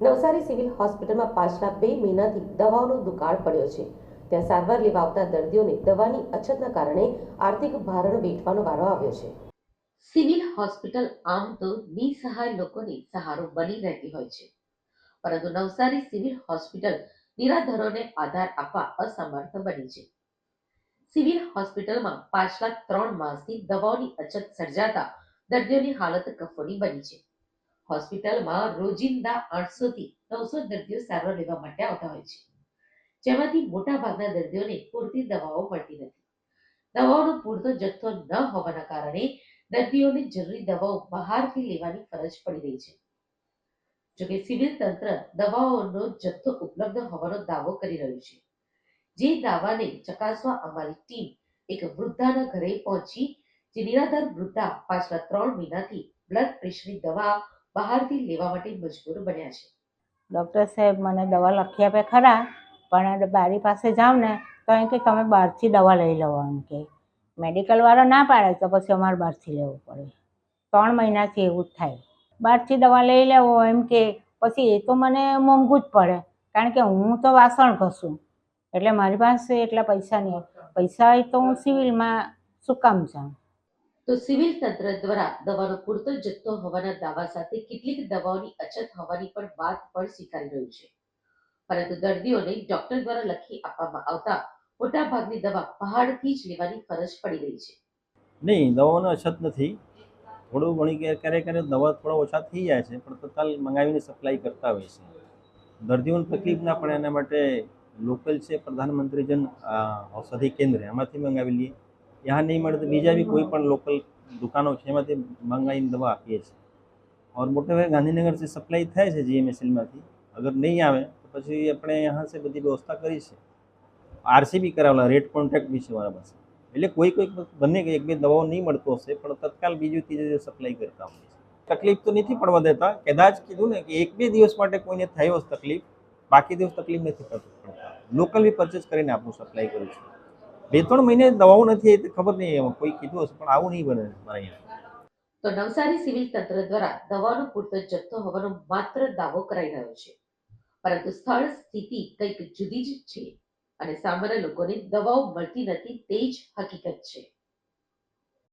Navsari civil હોસ્પિટલમાં પાછલા બે મહિનાથી દવાઓનો દુકાળ પડ્યો છે. ત્યાં સારવાર લેવા આવતા દર્દીઓને દવાની અછતના કારણે આર્થિક ભારણ વેઠવાનો વારો આવ્યો છે. સિવિલ હોસ્પિટલ આમ તો નિસહાય લોકોને સહારો બની રહેતી હોય છે. પરંતુ નવસારી સિવિલ હોસ્પિટલ નિરાધરોને આધાર આપવા અસમર્થ બની છે. સિવિલ હોસ્પિટલમાં પાછલા ત્રણ માસથી દવાઓની અછત સર્જાતા દર્દીઓની હાલત કફોડી બની છે. હોસ્પિટલમાં રોજિંદા આઠસો નવસો દર્દીઓ સારવાર લેવા માટે આવતા હોય છે. જેમાંથી મોટા ભાગના દર્દીઓને પૂરતી દવાઓ મળતી નથી. દવાઓનો પૂરતો જથ્થો ન હોવાના કારણે દર્દીઓને જરૂરી દવાઓ બહારથી લેવાની ફરજ પડી રહી છે. જોકે સિવિલ તંત્ર દવાઓનો જથ્થો ઉપલબ્ધ હોવાનો દાવો કરી રહ્યું છે. જે દાવાને ચકાસવા અમારી ટીમ એક વૃદ્ધાના ઘરે પહોંચી, જે નિરાધાર વૃદ્ધા પાછલા ત્રણ મહિનાથી બ્લડ પ્રેશરની દવા બહારથી લેવા માટે મજબૂર બન્યા છે. ડૉક્ટર સાહેબ, મને દવા લખી આપે ખરા, પણ બારી પાસે જાઉં ને, તો એમ કે તમે બહારથી દવા લઈ લો એમ કે. મેડિકલવાળો ના પાડે તો પછી અમારે બહારથી લેવું પડે. ત્રણ મહિનાથી એવું જ થાય. બહારથી દવા લઈ લેવો એમ કે, પછી એ તો મને મોંઘું જ પડે, કારણ કે હું તો વાસણ ઘસું. એટલે મારી પાસે એટલા પૈસા નહીં પૈસા હોય તો હું સિવિલમાં શું કામ જાઉં? તો સિવિલ તંત્ર દ્વારા દવાનો પૂરતો જથ્થો હોવાના દાવા સાથે કેટલીક દવાઓની અછત હોવાની પણ વાત પણ સ્વીકારી રહ્યું છે. પરંતુ દર્દીઓને ડોક્ટર દ્વારા લખી આપવામાં આવતા મોટાભાગની દવા પહાડથી જ લેવાની ફરજ પડી રહી છે. નહીં, દવાઓનો અછત નથી. થોડું ઘણી ક્યારે ક્યારેક ક્યારેક દવા થોડા ઓછા થઈ જાય છે, પણ તત્કાલ મંગાવીને સપ્લાય કરતા હોય છે. દર્દીઓને તકલીફ ના પડે એના માટે લોકલ છે પ્રધાનમંત્રી જન ઔષધિ કેન્દ્ર, એમાંથી મંગાવી લઈએ. ત્યાં નહીં મળે તો બીજા બી કોઈ પણ લોકલ દુકાનો છે એમાંથી મંગાવીને દવા આપીએ છીએ ઓર મોટે ભાગે ગાંધીનગરથી સપ્લાય થાય છે જીએમએસએલમાંથી અગર નહીં આવે તો પછી આપણે અહીંયા છે બધી વ્યવસ્થા કરી છે આરસીબી કરાવેલા રેટ કોન્ટ્રાક્ટ બી છે મારા પાસે એટલે કોઈ કોઈ બંને એક બે દવાઓ નહીં મળતો હશે, પણ તત્કાલ બીજું ત્રીજું સપ્લાય કરતા હોય છે। તકલીફ તો નથી પડવા દેતા, કદાચ કીધું ને કે એક બે દિવસ માટે કોઈને થઈ હશે તકલીફ, બાકી દિવસ તકલીફ નથી પડતા. લોકલ બી પરચેસ કરીને આપણું સપ્લાય કરું છું। બે ત્રણ મહિને દવાઓ નથી એ ખબર નહીં, એમાં કોઈ કીધું હશે, પણ આવું નહીં બને મારા અહીંયા. તો નવસારી સિવિલ તંત્ર દ્વારા દવાનો પૂરતો જથ્થો હોવાનો માત્ર દાવો કરાઈ રહ્યો છે. પરંતુ સ્થળ સ્થિતિ કંઈક જુદી જ છે અને સામાન્ય લોકોને દવાઓ મળતી નથી, તે જ હકીકત છે.